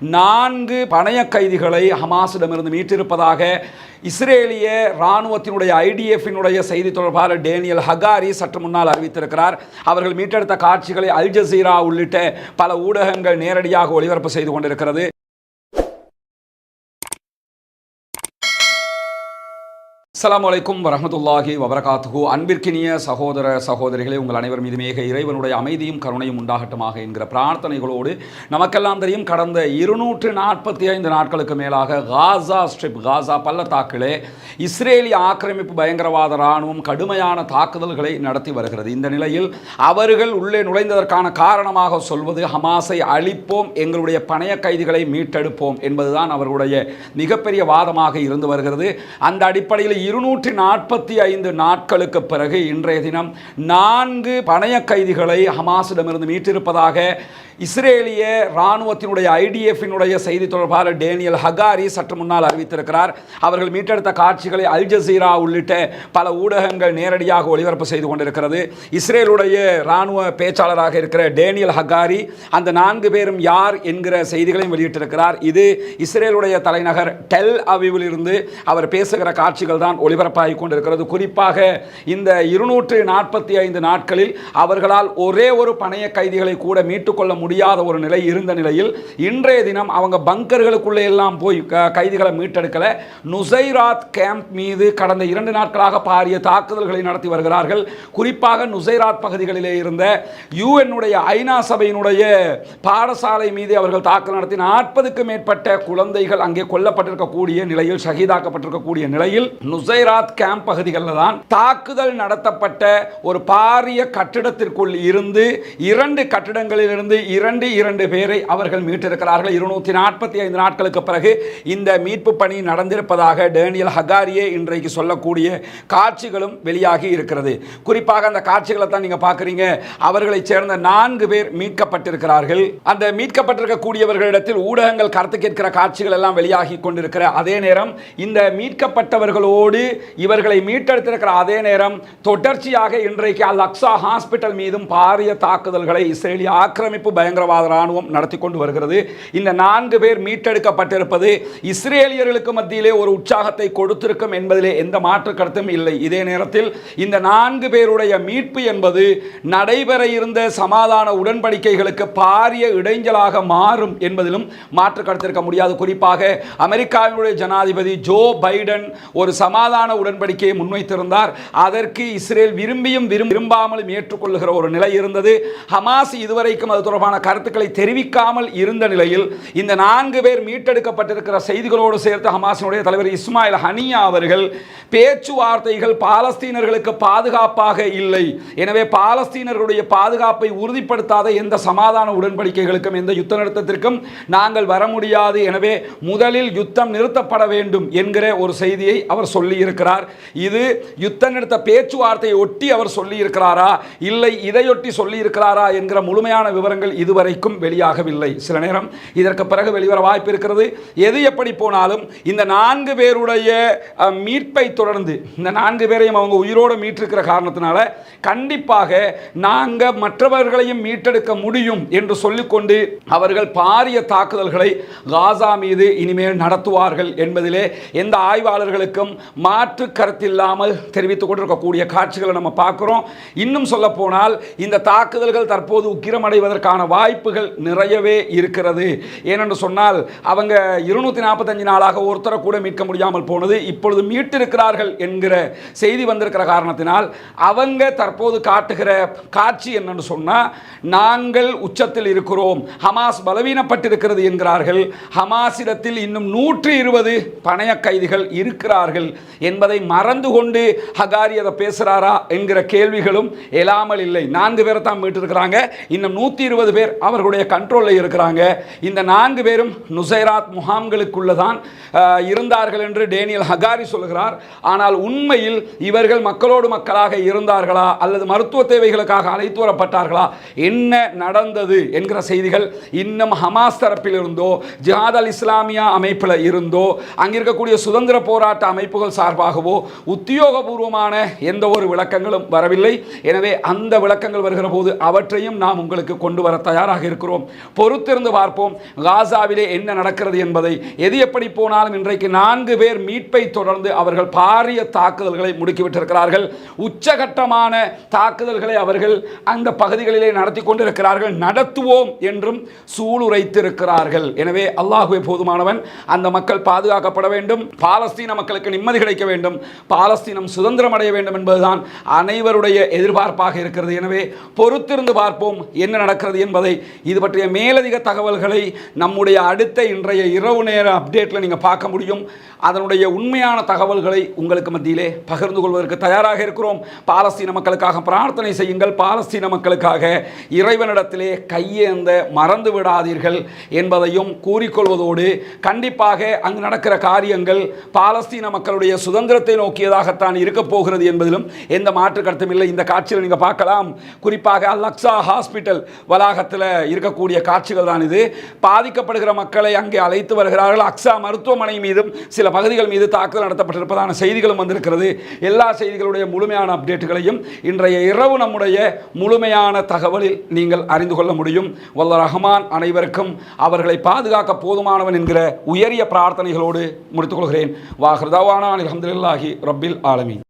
நான்கு பணைய கைதிகளை ஹமாஸிடமிருந்து மீட்டிருப்பதாக இஸ்ரேலிய இராணுவத்தினுடைய ஐடிஎஃபினுடைய செய்தி தொடர்பாளர் டேனியல் ஹகாரி சற்று முன்னால் அறிவித்திருக்கிறார். அவர்கள் மீட்டெடுத்த காட்சிகளை அல் ஜசீரா உள்ளிட்ட பல ஊடகங்கள் நேரடியாக ஒளிபரப்பு செய்து கொண்டிருக்கிறது. அஸ்ஸலாமு வலைக்கும் வரமத்துல்லாஹி வபரகாத்துகு அன்பிற்கினிய சகோதர சகோதரிகளே உங்கள் அனைவர் மீது மேக இறைவனுடைய அமைதியும் கருணையும் உண்டாகட்டுமாக என்கிற பிரார்த்தனைகளோடு நமக்கெல்லாம் தெரியும் கடந்த இருநூற்று நாற்பத்தி ஐந்து நாட்களுக்கு மேலாக காசா ஸ்ட்ரிப் காசா பள்ளத்தாக்கிலே இஸ்ரேலிய ஆக்கிரமிப்பு பயங்கரவாத இராணுவம் கடுமையான தாக்குதல்களை நடத்தி வருகிறது. இந்த நிலையில் அவர்கள் உள்ளே நுழைந்ததற்கான காரணமாக சொல்வது ஹமாஸை அழிப்போம் எங்களுடைய பணைய கைதிகளை மீட்டெடுப்போம் என்பதுதான் அவர்களுடைய மிகப்பெரிய வாதமாக இருந்து வருகிறது. அந்த அடிப்படையில் இருநூற்றி நாற்பத்தி ஐந்து நாட்களுக்கு பிறகு இன்றைய தினம் நான்கு பணைய கைதிகளை ஹமாஸிடமிருந்து மீட்டிருப்பதாக இஸ்ரேலிய இராணுவத்தினுடைய ஐடிஎஃபினுடைய செய்தி தொடர்பாளர் டேனியல் ஹகாரி சற்று முன்னால் அறிவித்திருக்கிறார். அவர்கள் மீட்டெடுத்த காட்சிகளை அல் ஜசீரா உள்ளிட்ட பல ஊடகங்கள் நேரடியாக ஒளிபரப்பு செய்து கொண்டிருக்கிறது. இஸ்ரேலுடைய இராணுவ பேச்சாளராக இருக்கிற டேனியல் ஹகாரி அந்த நான்கு பேரும் யார் என்கிற செய்திகளையும் வெளியிட்டிருக்கிறார். இது இஸ்ரேலுடைய தலைநகர் டெல் அவிவில் இருந்து அவர் பேசுகிற காட்சிகள் தான் ஒளிபரப்பாகி கொண்டிருக்கிறது குறிப்பாக இந்த இருநூற்று நாற்பத்தி ஐந்து நாட்களில் அவர்களால் ஒரே ஒரு பணைய கைதிகளை கூட மீட்டுக்கொள்ள முடியாத ஒரு நிலை இருந்த நிலையில் இன்றைய தினம் அவங்க பங்கர்களுக்குள்ளே எல்லாம் போய் கைதிகளை மீட்டெடுக்கலை. நுசைராத் கேம்ப் மீது கடந்த இரண்டு நாட்களாக பாரிய தாக்குதல்களை நடத்தி வருகிறார்கள். குறிப்பாக நுசைராத் பகுதிகளிலே இருந்த யுஎன்னுடைய ஐநா சபையினுடைய பாடசாலை மீது அவர்கள் தாக்குதல் நடத்தி நாற்பதுக்கு மேற்பட்ட குழந்தைகள் அங்கே கொல்லப்பட்டிருக்கக்கூடிய நிலையில் ஷஹீதாக்கப்பட்டிருக்கக்கூடிய நிலையில் நுசைராத் கேம்ப் பகுதிகளில் தான் தாக்குதல் நடத்தப்பட்ட ஒரு பாரிய கட்டிடத்திற்குள் இருந்து இரண்டு கட்டிடங்களிலிருந்து இரண்டு இரண்டு பேரை அவர்கள் மீட்டிருக்கிறார்கள். இருநூத்தி நாற்பத்தி ஐந்து நாட்களுக்கு பிறகு இந்த மீட்பு பணி நடந்திருப்பதாக டேனியல் ஹகாரியே இன்றைக்கு சொல்லக்கூடிய காட்சிகளும் வெளியாகி இருக்கிறது. குறிப்பாக அந்த காட்சிகளை தான் நீங்க பார்க்குறீங்க. அவர்களைச் சேர்ந்த நான்கு பேர் மீட்கப்பட்டிருக்கிறார்கள். அந்த மீட்கப்பட்டிருக்கக்கூடியவர்களிடத்தில் ஊடகங்கள் கருத்து கேட்கிற காட்சிகள் எல்லாம் வெளியாகி கொண்டிருக்கிற அதே நேரம் இந்த மீட்கப்பட்டவர்களோடு இவர்களை மீட்டெடுத்திருக்கிற அதே நேரம் தொடர்ச்சியாக இன்றைக்கு அல் அக்ஸா ஹாஸ்பிட்டல் மீதும் பாரிய தாக்குதல்களை இஸ்ரேலிய ஆக்கிரமிப்பு பயங்கரவாத இராணுவம் நடத்தி கொண்டு வருகிறது. இந்த நான்கு பேர் மீட்டெடுக்கப்பட்டிருப்பது இஸ்ரேலியர்களுக்கு மத்தியிலே ஒரு உற்சாகத்தை கொடுத்திருக்கும் என்பதிலே எந்த மாற்று கருத்தும் இல்லை. இதே நேரத்தில் இந்த நான்கு பேருடைய மீட்பு என்பது நடைபெற இருந்த சமாதான உடன்படிக்கைகளுக்கு பாரிய இடைஞ்சலாக மாறும் என்பதிலும் மாற்று கருத்திருக்க முடியாது. குறிப்பாக அமெரிக்காவினுடைய ஜனாதிபதி ஜோ பைடன் ஒரு சமாதான உடன்படிக்கையை முன்வைத்திருந்தார். அதற்கு இஸ்ரேல் விரும்பியும் விரும்பாமலும் ஏற்றுக்கொள்ளுகிற ஒரு நிலை இருந்தது. ஹமாஸ் இதுவரைக்கும் அது தொடர்பான கருத்துக்களை தெரிவிக்காமல் இருந்த நிலையில் இந்த நான்கு பேர் மீட்டெடுக்கப்பட்டிருக்கிற செய்திகளோடு சேர்த்து ஹமாஸினுடைய தலைவர் இஸ்மாயில் ஹனியா அவர்கள் பேச்சுவார்த்தைகள் பாலஸ்தீனர்களுக்கு பாதுகாப்பாக இல்லை. எனவே பாலஸ்தீனர்களுடைய பாதுகாப்பை உறுதிப்படுத்தாத எந்த சமாதான உடன்படிக்கைகளுக்கும் எந்த யுத்த நிறுத்தத்திற்கும் நாங்கள் வர முடியாது. எனவே முதலில் யுத்தம் நிறுத்தப்பட வேண்டும் என்கிற ஒரு செய்தியை அவர் சொல்லி சொல்லியிருக்கிறார். இது யுத்த நிறுத்த பேச்சுவார்த்தையை ஒட்டி அவர் சொல்லியிருக்கிறாரா? இல்லை இதையொட்டி சொல்லியிருக்கிறாரா என்கிற முழுமையான விவரங்கள் இதுவரைக்கும் வெளியாகவில்லை. சில நேரம் இதற்கு பிறகு வெளிவர வாய்ப்பு இருக்கிறது. எது எப்படி போனாலும் இந்த நான்கு பேருடைய மீட்பை தொடர்ந்து இந்த நான்கு பேரையும் அவங்க உயிரோடு மீட்டிருக்கிற காரணத்தினால கண்டிப்பாக நாங்கள் மற்றவர்களையும் மீட்டெடுக்க முடியும் என்று சொல்லிக்கொண்டு அவர்கள் பாரிய தாக்குதல்களை காசா மீது இனிமேல் நடத்துவார்கள் என்பதிலே எந்த ஆய்வாளர்களுக்கும் மாற்று கருத்தில்லாமல் தெரிவித்துக் கொண்டிருக்கக்கூடிய காட்சிகளை நம்ம பார்க்குறோம். இன்னும் சொல்ல போனால் இந்த தாக்குதல்கள் தற்போது உக்கிரமடைவதற்கான வாய்ப்புகள் நிறையவே இருக்கிறது. ஏனென்று சொன்னால் அவங்க இருநூத்தி நாற்பத்தஞ்சு நாளாக ஒருத்தரை கூட மீட்க முடியாமல் போனது இப்பொழுது மீட்டிருக்கிறார்கள் என்கிற செய்தி வந்திருக்கிற காரணத்தினால் அவங்க தற்போது காட்டுகிற காட்சி என்னன்னு சொன்னால் நாங்கள் உச்சத்தில் இருக்கிறோம் ஹமாஸ் பலவீனப்பட்டிருக்கிறது என்கிறார்கள். ஹமாஸிடத்தில் இன்னும் நூற்றி இருபது பணைய கைதிகள் இருக்கிறார்கள் என்பதை மறந்து கொண்டு ஹகாரி அதை பேசுகிறாரா என்கிற கேள்விகளும் எழாமல் இல்லை. நான்கு பேரை தான் மீட்டிருக்கிறாங்க. இன்னும் நூற்றி இருபது பேர் அவர்களுடைய கண்ட்ரோலில் இருக்கிறாங்க. இந்த நான்கு பேரும் நுசைராத் முகாம்களுக்குள்ள தான் இருந்தார்கள் என்று டேனியல் ஹகாரி சொல்கிறார். ஆனால் உண்மையில் இவர்கள் மக்களோடு மக்களாக இருந்தார்களா அல்லது மருத்துவ தேவைகளுக்காக அழைத்து வரப்பட்டார்களா? என்ன நடந்தது என்கிற செய்திகள் இன்னும் ஹமாஸ் தரப்பில் இருந்தோ ஜிஹாத் அல் இஸ்லாமியா அமைப்பில் இருந்தோ அங்கிருக்கக்கூடிய சுதந்திர போராட்ட அமைப்புகள் சார்பாகவோ உத்தியோகபூர்வமான எந்த ஒரு விளக்கங்களும் வரவில்லை. எனவே அந்த விளக்கங்கள் வருகிற போது அவற்றையும் நாம் உங்களுக்கு கொண்டு வர தயாராக இருக்கிறோம். பொறுத்திருந்து பார்ப்போம். காசாவிலே என்ன நடக்கிறது என்பதை எது எப்படி போனாலும் இன்றைக்கு நான்கு பேர் மீட்பை தொடர்ந்து அவர்கள் பாரிய தாக்குதல்களை முடுக்கிவிட்டிருக்கிறார்கள். உச்சகட்டமான தாக்குதல்களை அவர்கள் அந்த பகுதிகளிலே நடத்தி கொண்டிருக்கிறார்கள். நடத்துவோம் என்றும் சூளுரைத்திருக்கிறார்கள். எனவே அல்லாஹுவே போதுமானவன். அந்த மக்கள் பாதுகாக்கப்பட வேண்டும். பாலஸ்தீன மக்களுக்கு நிம்மதிகள் கிடைக்க வேண்டும். பாலஸ்தீனம் சுதந்திரம் அடைய வேண்டும் என்பதுதான் அனைவருடைய எதிர்பார்ப்பாக இருக்கிறது. எனவே பொறுத்திருந்து பார்ப்போம் என்ன நடக்கிறது என்பதை. இது பற்றிய மேலதிக தகவல்களை நம்முடைய அடுத்த இன்றைய இரவு நேர அப்டேட்டில் நீங்கள் பார்க்க முடியும். அதனுடைய உண்மையான தகவல்களை உங்களுக்கு மத்தியிலே பகிர்ந்து கொள்வதற்கு தயாராக இருக்கிறோம். பாலஸ்தீன மக்களுக்காக பிரார்த்தனை செய்யுங்கள். பாலஸ்தீன மக்களுக்காக இறைவனிடத்திலே கையேந்த மறந்து விடாதீர்கள் என்பதையும் கூறிக்கொள்வதோடு கண்டிப்பாக அங்கு நடக்கிற காரியங்கள் பாலஸ்தீன மக்களுடைய சுதந்திரத்தை நோக்கியதாகத்தான் இருக்க போகிறது என்பதிலும் எந்த மாற்று கருத்தும் இல்லை. இந்த காட்சியில் நீங்கள் பார்க்கலாம். குறிப்பாக அலக்ஸா ஹாஸ்பிட்டல் வளாகத்தில் இருக்கக்கூடிய காட்சிகள் தான் இது. பாதிக்கப்படுகிற மக்களை அங்கே அழைத்து வருகிறார்கள். அக்ஸா மருத்துவமனை மீதும் சில பகுதிகள் மீது தாக்குதல் நடத்தப்பட்டிருப்பதான செய்திகளும் வந்திருக்கிறது. எல்லா செய்திகளுடைய முழுமையான அப்டேட்டுகளையும் இன்றைய இரவு நம்முடைய முழுமையான தகவலில் நீங்கள் அறிந்து கொள்ள முடியும். வல்ல ரஹ்மான் அனைவருக்கும் அவர்களை பாதுகாக்க போதுமானவன் என்கிற உயரிய பிரார்த்தனைகளோடு முடித்துக் கொள்கிறேன். வாஹ்ரதாவானா அலமதுல்லாஹி ரப்பில் ஆலமீன்.